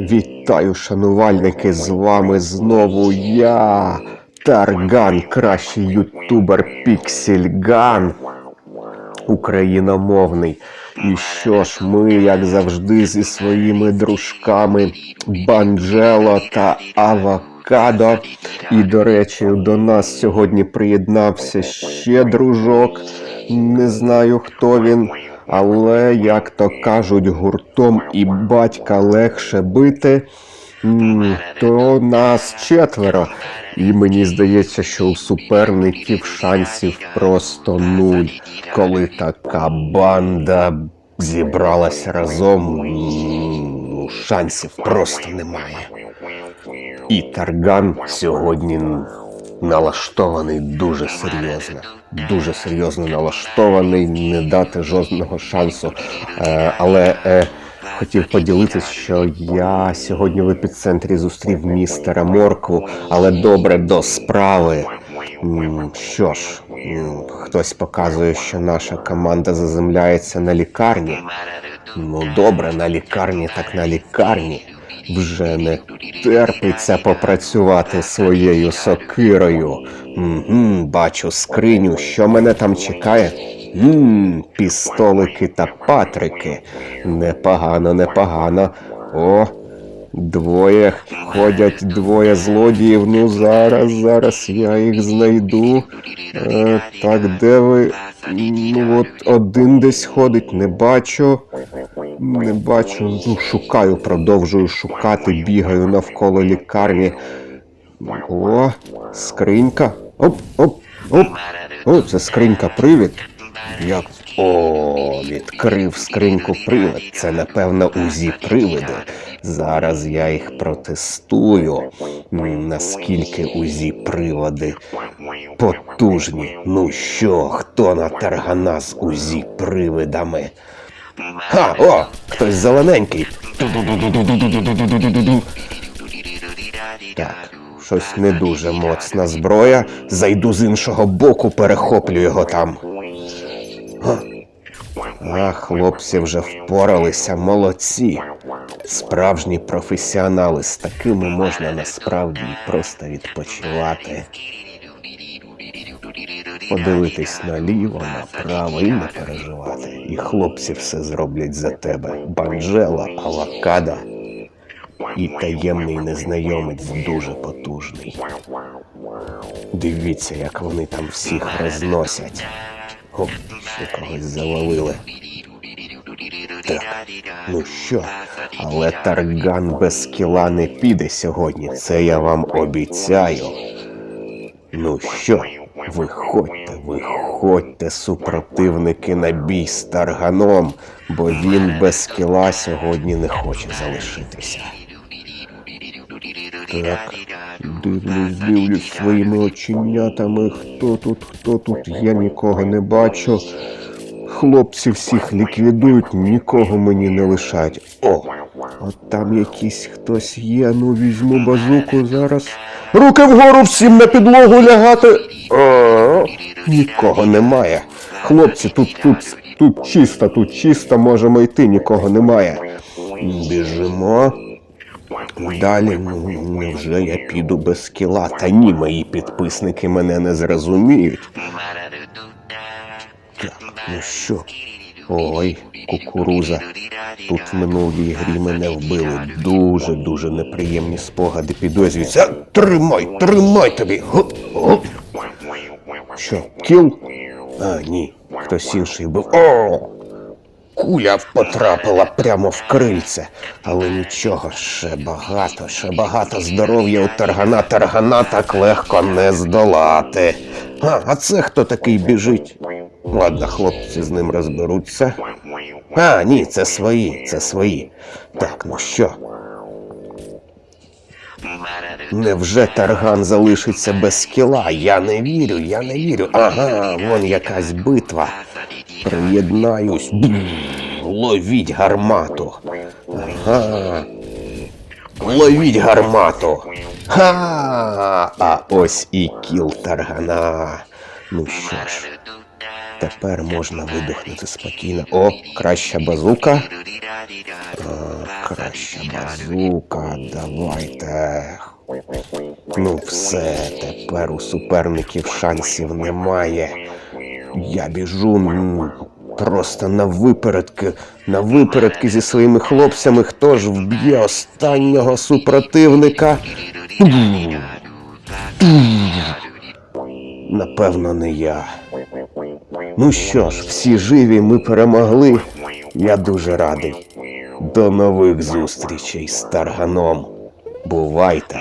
Вітаю, шанувальники! З вами знову я, Тарган, кращий ютубер Піксельган, україномовний. І що ж, ми, як завжди, зі своїми дружками Банджело та Авокадо. І, до речі, до нас сьогодні приєднався ще дружок. Не знаю, хто він. Але, як то кажуть, гуртом і батька легше бити, то нас четверо. І мені здається, що у суперників шансів просто нуль. Коли така банда зібралася разом, шансів просто немає. І Тарган сьогодні налаштований дуже серйозно. Дуже серйозно налаштований, не дати жодного шансу. Е, але е, хотів поділитись, що я сьогодні в епіцентрі зустрів містера Моркву, але добре до справи. Що ж, хтось показує, що наша команда заземляється на лікарні. Ну добре, на лікарні, так на лікарні. Вже не терпиться попрацювати своєю сокирою. Угу, бачу скриню, що мене там чекає. Ммм, пістолики та патрики. Непогано, непогано. О, двоє ходять, двоє злодіїв. Ну зараз, зараз я їх знайду. Е, так, де ви? Ну от один десь ходить, не бачу. Не бачу, ну шукаю, продовжую шукати, бігаю навколо лікарні. О, скринька. Оп, оп, оп. О, це скринька привід. Як? О, відкрив скриньку привид. Це, напевно, узі привиди. Зараз я їх протестую. М, Наскільки узі приводи потужні. Ну що, хто на таргана з узі привидами? Ха, о, хтось зелененький. Так, щось не дуже моцна зброя. Зайду з іншого боку, перехоплю його там. А, хлопці вже впоралися, молодці. Справжні професіонали, з такими можна насправді просто відпочивати. Подивитись наліво, направо і не переживати. І хлопці все зроблять за тебе. Банджела, авокадо і таємний незнайомець дуже потужний. Дивіться, як вони там всіх розносять. О, ще когось завалили. Так, ну що, але тарган без кіла не піде сьогодні, це я вам обіцяю. Ну що, виходьте, виходьте, супротивники на бій з тарганом, бо він без кіла сьогодні не хоче залишитися. Так, дивлюсь, дивлюсь своїми оченятами. Хто тут, хто тут? Я нікого не бачу. Хлопці всіх ліквідують, нікого мені не лишають. О, от там якийсь хтось є. Ну візьму базуку зараз. Руки вгору всім на підлогу лягати. Нікого немає. Хлопці, тут, тут, тут чисто, тут чисто, можемо йти, нікого немає. Біжимо. Далі, ну невже я піду без кіла? Та ні, мої підписники мене не зрозуміють. Так, ну що? Ой, кукуруза. Тут в минулій грі мене вбили. Дуже дуже неприємні спогади. Піду звідси. Тримай, тримай тобі. Гоп, гоп. Що, кіл? А, ні, хтось інший був. О! Куля потрапила прямо в крильце. Але нічого, ще багато, ще багато здоров'я у таргана. Таргана так легко не здолати. А, а це хто такий біжить? Ладно, хлопці з ним розберуться. А, ні, це свої, це свої. Так, ну що? Невже тарган залишиться без кіла? Я не вірю, я не вірю. Ага, вон якась битва. Приєднаюсь. Бм, Ловіть гармату. Ага. Ловіть гармату. Ха! А ось і кіл таргана. Ну що ж, Тепер можна видихнути спокійно. О, краща базука. А, краща базука, давайте. Ну все, тепер у суперників шансів немає. Я біжу м, просто на випередки, на випередки зі своїми хлопцями. Хто ж вб'є останнього супротивника? Напевно, не я. Ну що ж, всі живі, ми перемогли. Я дуже радий. До нових зустрічей з Тарганом. Бувайте.